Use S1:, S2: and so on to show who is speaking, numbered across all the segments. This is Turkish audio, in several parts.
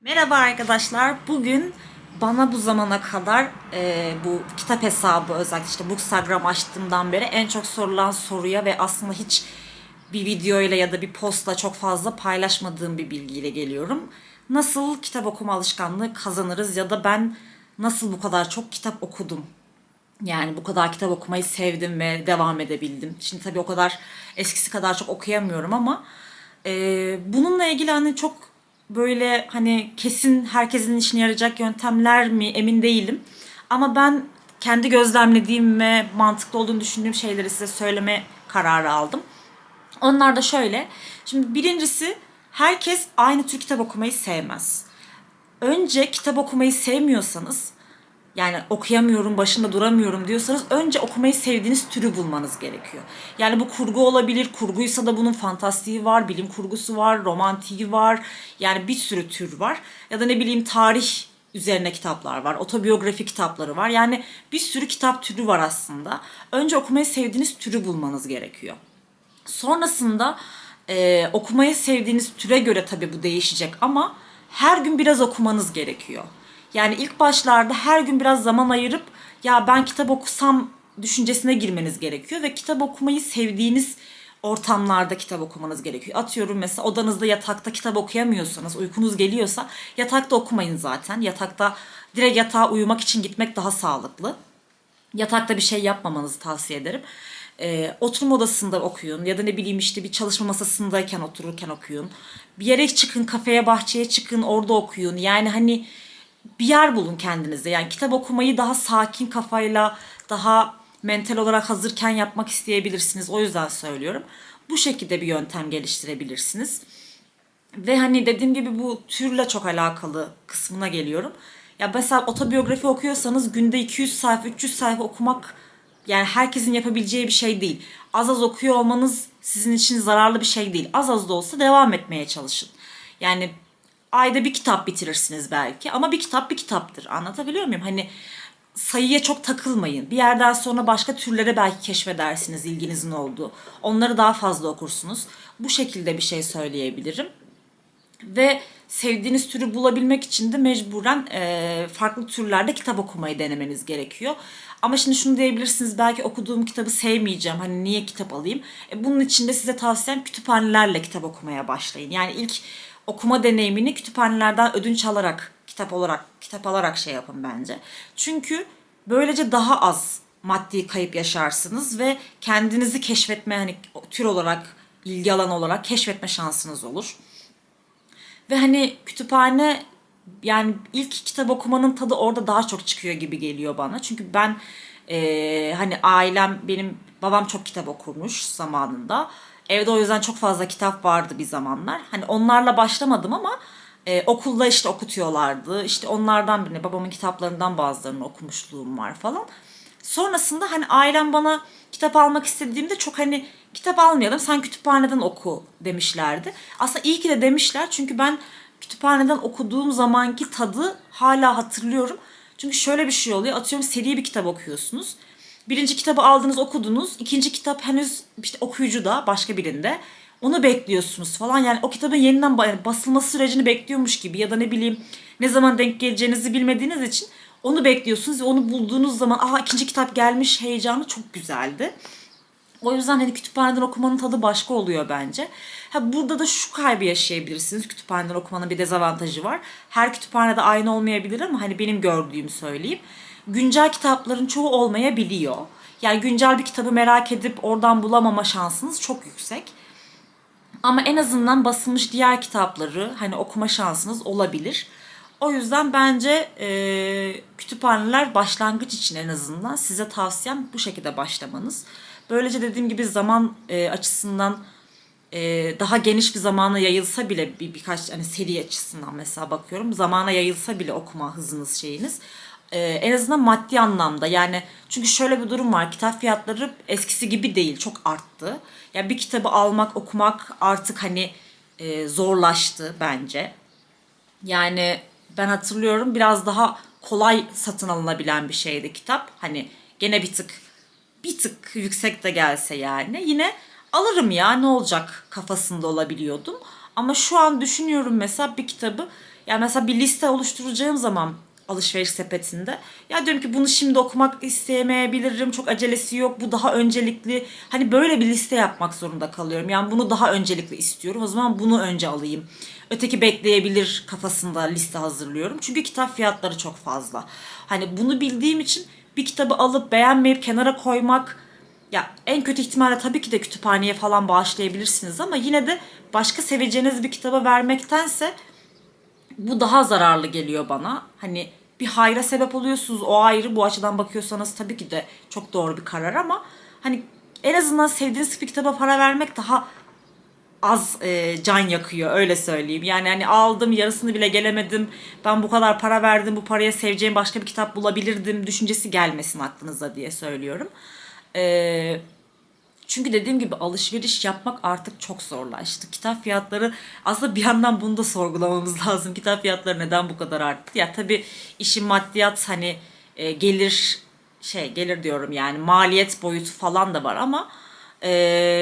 S1: Merhaba arkadaşlar. Bugün bana bu zamana kadar e, bu kitap hesabı özellikle işte Bookstagram açtığımdan beri en çok sorulan soruya ve aslında hiç bir videoyla ya da bir postla çok fazla paylaşmadığım bir bilgiyle geliyorum. Nasıl kitap okuma alışkanlığı kazanırız ya da ben nasıl bu kadar çok kitap okudum? Yani bu kadar kitap okumayı sevdim ve devam edebildim. Şimdi tabii o kadar eskisi kadar çok okuyamıyorum ama e, bununla ilgili hani çok böyle hani kesin herkesin işine yarayacak yöntemler mi emin değilim. Ama ben kendi gözlemlediğim ve mantıklı olduğunu düşündüğüm şeyleri size söyleme kararı aldım. Onlar da şöyle. Şimdi birincisi herkes aynı tür kitap okumayı sevmez. Önce kitap okumayı sevmiyorsanız yani okuyamıyorum, başında duramıyorum diyorsanız önce okumayı sevdiğiniz türü bulmanız gerekiyor. Yani bu kurgu olabilir, kurguysa da bunun fantastiği var, bilim kurgusu var, romantiği var. Yani bir sürü tür var. Ya da ne bileyim tarih üzerine kitaplar var, otobiyografi kitapları var. Yani bir sürü kitap türü var aslında. Önce okumayı sevdiğiniz türü bulmanız gerekiyor. Sonrasında e, okumayı sevdiğiniz türe göre tabii bu değişecek ama her gün biraz okumanız gerekiyor. Yani ilk başlarda her gün biraz zaman ayırıp ya ben kitap okusam düşüncesine girmeniz gerekiyor ve kitap okumayı sevdiğiniz ortamlarda kitap okumanız gerekiyor. Atıyorum mesela odanızda yatakta kitap okuyamıyorsanız, uykunuz geliyorsa yatakta okumayın zaten. Yatakta direkt yatağa uyumak için gitmek daha sağlıklı. Yatakta bir şey yapmamanızı tavsiye ederim. Ee, oturma odasında okuyun ya da ne bileyim işte bir çalışma masasındayken otururken okuyun. Bir yere çıkın, kafeye, bahçeye çıkın, orada okuyun. Yani hani bir yer bulun kendinize. Yani kitap okumayı daha sakin kafayla, daha mental olarak hazırken yapmak isteyebilirsiniz. O yüzden söylüyorum. Bu şekilde bir yöntem geliştirebilirsiniz. Ve hani dediğim gibi bu türle çok alakalı kısmına geliyorum. Ya mesela otobiyografi okuyorsanız günde 200 sayfa, 300 sayfa okumak yani herkesin yapabileceği bir şey değil. Az az okuyor olmanız sizin için zararlı bir şey değil. Az az da olsa devam etmeye çalışın. Yani ayda bir kitap bitirirsiniz belki ama bir kitap bir kitaptır. Anlatabiliyor muyum? Hani sayıya çok takılmayın. Bir yerden sonra başka türlere belki keşfedersiniz ilginizin olduğu. Onları daha fazla okursunuz. Bu şekilde bir şey söyleyebilirim. Ve sevdiğiniz türü bulabilmek için de mecburen e, farklı türlerde kitap okumayı denemeniz gerekiyor. Ama şimdi şunu diyebilirsiniz belki okuduğum kitabı sevmeyeceğim hani niye kitap alayım? E, bunun için de size tavsiyem kütüphanelerle kitap okumaya başlayın. Yani ilk okuma deneyimini kütüphanelerden ödünç alarak kitap olarak kitap alarak şey yapın bence. Çünkü böylece daha az maddi kayıp yaşarsınız ve kendinizi keşfetme hani tür olarak ilgi alan olarak keşfetme şansınız olur. Ve hani kütüphane yani ilk kitap okumanın tadı orada daha çok çıkıyor gibi geliyor bana. Çünkü ben e, hani ailem benim babam çok kitap okurmuş zamanında. Evde o yüzden çok fazla kitap vardı bir zamanlar. Hani onlarla başlamadım ama e, okulda işte okutuyorlardı. İşte onlardan birini babamın kitaplarından bazılarını okumuşluğum var falan. Sonrasında hani ailem bana kitap almak istediğimde çok hani kitap almayalım sen kütüphaneden oku demişlerdi. Aslında iyi ki de demişler çünkü ben kütüphaneden okuduğum zamanki tadı hala hatırlıyorum. Çünkü şöyle bir şey oluyor atıyorum seri bir kitap okuyorsunuz. Birinci kitabı aldınız okudunuz. ikinci kitap henüz işte okuyucuda başka birinde. Onu bekliyorsunuz falan. Yani o kitabın yeniden basılması sürecini bekliyormuş gibi ya da ne bileyim ne zaman denk geleceğinizi bilmediğiniz için onu bekliyorsunuz ve onu bulduğunuz zaman aha ikinci kitap gelmiş heyecanı çok güzeldi. O yüzden hani kütüphaneden okumanın tadı başka oluyor bence. Ha burada da şu kaybı yaşayabilirsiniz. Kütüphaneden okumanın bir dezavantajı var. Her kütüphanede aynı olmayabilir ama hani benim gördüğümü söyleyeyim. Güncel kitapların çoğu olmayabiliyor. Yani güncel bir kitabı merak edip oradan bulamama şansınız çok yüksek. Ama en azından basılmış diğer kitapları hani okuma şansınız olabilir. O yüzden bence e, kütüphaneler başlangıç için en azından size tavsiyem bu şekilde başlamanız. Böylece dediğim gibi zaman e, açısından e, daha geniş bir zamana yayılsa bile bir birkaç hani seri açısından mesela bakıyorum zamana yayılsa bile okuma hızınız şeyiniz e, en azından maddi anlamda yani çünkü şöyle bir durum var kitap fiyatları eskisi gibi değil çok arttı. Yani bir kitabı almak okumak artık hani e, zorlaştı bence. Yani ben hatırlıyorum biraz daha kolay satın alınabilen bir şeydi kitap. Hani gene bir tık bir tık yüksek de gelse yani yine alırım ya ne olacak kafasında olabiliyordum. Ama şu an düşünüyorum mesela bir kitabı Yani mesela bir liste oluşturacağım zaman alışveriş sepetinde. Ya diyorum ki bunu şimdi okumak isteyemeyebilirim. Çok acelesi yok. Bu daha öncelikli. Hani böyle bir liste yapmak zorunda kalıyorum. Yani bunu daha öncelikli istiyorum. O zaman bunu önce alayım. Öteki bekleyebilir kafasında liste hazırlıyorum. Çünkü kitap fiyatları çok fazla. Hani bunu bildiğim için bir kitabı alıp beğenmeyip kenara koymak ya en kötü ihtimalle tabii ki de kütüphaneye falan bağışlayabilirsiniz ama yine de başka seveceğiniz bir kitaba vermektense bu daha zararlı geliyor bana. Hani bir hayra sebep oluyorsunuz o ayrı bu açıdan bakıyorsanız tabii ki de çok doğru bir karar ama hani en azından sevdiğiniz bir kitaba para vermek daha az e, can yakıyor öyle söyleyeyim. Yani hani aldım yarısını bile gelemedim. Ben bu kadar para verdim bu paraya seveceğim başka bir kitap bulabilirdim düşüncesi gelmesin aklınıza diye söylüyorum. Eee çünkü dediğim gibi alışveriş yapmak artık çok zorlaştı. Kitap fiyatları aslında bir yandan bunu da sorgulamamız lazım. Kitap fiyatları neden bu kadar arttı? Ya tabii işin maddiyat hani e, gelir şey gelir diyorum yani maliyet boyutu falan da var ama e,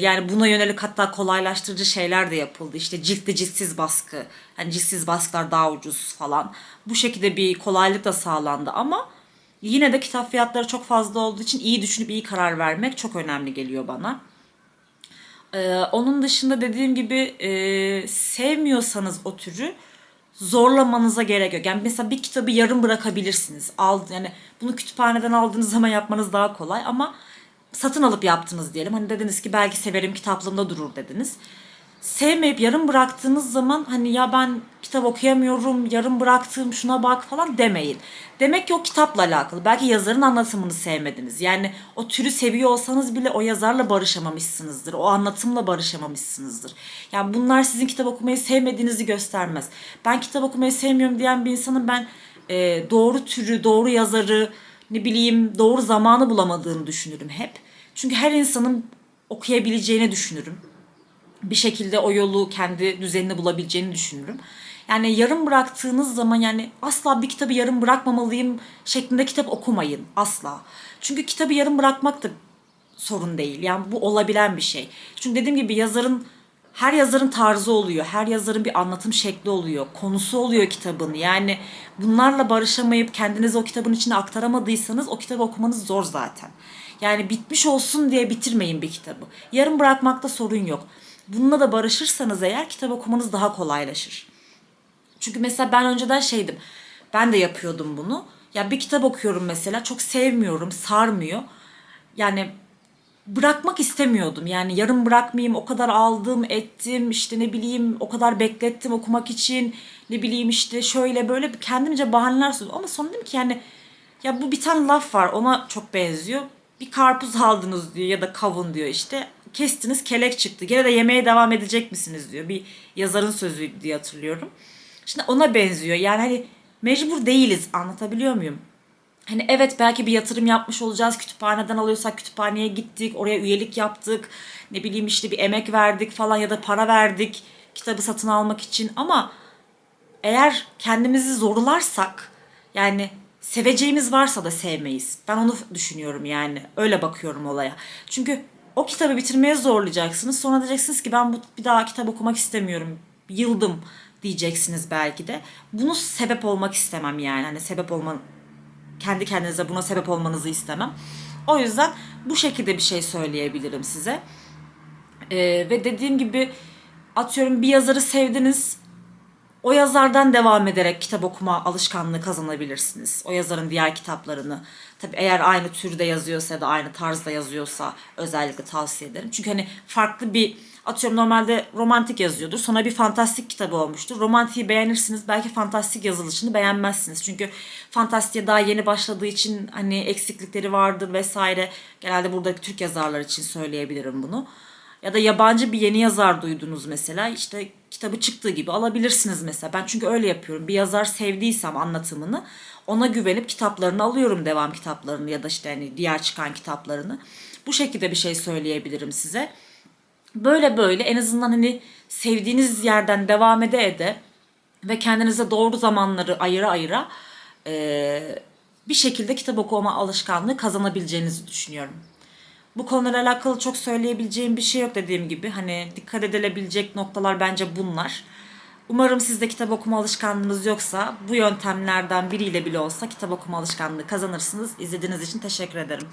S1: yani buna yönelik hatta kolaylaştırıcı şeyler de yapıldı. İşte ciltli ciltsiz baskı. Hani ciltsiz baskılar daha ucuz falan. Bu şekilde bir kolaylık da sağlandı ama Yine de kitap fiyatları çok fazla olduğu için iyi düşünüp iyi karar vermek çok önemli geliyor bana. Ee, onun dışında dediğim gibi e, sevmiyorsanız o türü zorlamanıza gerek yok. Yani mesela bir kitabı yarım bırakabilirsiniz. Al, yani bunu kütüphaneden aldığınız zaman yapmanız daha kolay ama satın alıp yaptınız diyelim. Hani dediniz ki belki severim kitaplığımda durur dediniz sevmeyip yarım bıraktığınız zaman hani ya ben kitap okuyamıyorum, yarım bıraktığım şuna bak falan demeyin. Demek ki o kitapla alakalı. Belki yazarın anlatımını sevmediniz. Yani o türü seviyor olsanız bile o yazarla barışamamışsınızdır. O anlatımla barışamamışsınızdır. Yani bunlar sizin kitap okumayı sevmediğinizi göstermez. Ben kitap okumayı sevmiyorum diyen bir insanın ben e, doğru türü, doğru yazarı, ne bileyim doğru zamanı bulamadığını düşünürüm hep. Çünkü her insanın okuyabileceğini düşünürüm bir şekilde o yolu kendi düzenini bulabileceğini düşünürüm. Yani yarım bıraktığınız zaman yani asla bir kitabı yarım bırakmamalıyım şeklinde kitap okumayın asla. Çünkü kitabı yarım bırakmak da sorun değil. Yani bu olabilen bir şey. Çünkü dediğim gibi yazarın her yazarın tarzı oluyor. Her yazarın bir anlatım şekli oluyor. Konusu oluyor kitabın. Yani bunlarla barışamayıp kendinizi o kitabın içine aktaramadıysanız o kitabı okumanız zor zaten. Yani bitmiş olsun diye bitirmeyin bir kitabı. Yarım bırakmakta sorun yok. Bununla da barışırsanız eğer kitap okumanız daha kolaylaşır. Çünkü mesela ben önceden şeydim. Ben de yapıyordum bunu. Ya bir kitap okuyorum mesela çok sevmiyorum, sarmıyor. Yani bırakmak istemiyordum. Yani yarım bırakmayayım, o kadar aldım, ettim, işte ne bileyim o kadar beklettim okumak için. Ne bileyim işte şöyle böyle kendimce bahaneler sundum. Ama sonra dedim ki yani ya bu bir tane laf var ona çok benziyor. Bir karpuz aldınız diyor ya da kavun diyor işte kestiniz kelek çıktı. Gene de yemeye devam edecek misiniz diyor. Bir yazarın sözü diye hatırlıyorum. Şimdi ona benziyor. Yani hani mecbur değiliz. Anlatabiliyor muyum? Hani evet belki bir yatırım yapmış olacağız. Kütüphaneden alıyorsak kütüphaneye gittik. Oraya üyelik yaptık. Ne bileyim işte bir emek verdik falan ya da para verdik kitabı satın almak için. Ama eğer kendimizi zorlarsak yani seveceğimiz varsa da sevmeyiz. Ben onu düşünüyorum yani. Öyle bakıyorum olaya. Çünkü o kitabı bitirmeye zorlayacaksınız. Sonra diyeceksiniz ki ben bu bir daha kitap okumak istemiyorum. Yıldım diyeceksiniz belki de. Bunu sebep olmak istemem yani. Hani sebep olman kendi kendinize buna sebep olmanızı istemem. O yüzden bu şekilde bir şey söyleyebilirim size. Ee, ve dediğim gibi atıyorum bir yazarı sevdiniz o yazardan devam ederek kitap okuma alışkanlığı kazanabilirsiniz. O yazarın diğer kitaplarını. Tabi eğer aynı türde yazıyorsa ya da aynı tarzda yazıyorsa özellikle tavsiye ederim. Çünkü hani farklı bir atıyorum normalde romantik yazıyordur. Sonra bir fantastik kitabı olmuştur. Romantiği beğenirsiniz. Belki fantastik yazılışını beğenmezsiniz. Çünkü fantastiğe daha yeni başladığı için hani eksiklikleri vardır vesaire. Genelde buradaki Türk yazarlar için söyleyebilirim bunu. Ya da yabancı bir yeni yazar duydunuz mesela. işte kitabı çıktığı gibi alabilirsiniz mesela. Ben çünkü öyle yapıyorum. Bir yazar sevdiysem anlatımını ona güvenip kitaplarını alıyorum devam kitaplarını ya da işte hani diğer çıkan kitaplarını. Bu şekilde bir şey söyleyebilirim size. Böyle böyle en azından hani sevdiğiniz yerden devam ede ede ve kendinize doğru zamanları ayıra ayıra e, bir şekilde kitap okuma alışkanlığı kazanabileceğinizi düşünüyorum. Bu konularla alakalı çok söyleyebileceğim bir şey yok dediğim gibi. Hani dikkat edilebilecek noktalar bence bunlar. Umarım sizde kitap okuma alışkanlığınız yoksa bu yöntemlerden biriyle bile olsa kitap okuma alışkanlığı kazanırsınız. İzlediğiniz için teşekkür ederim.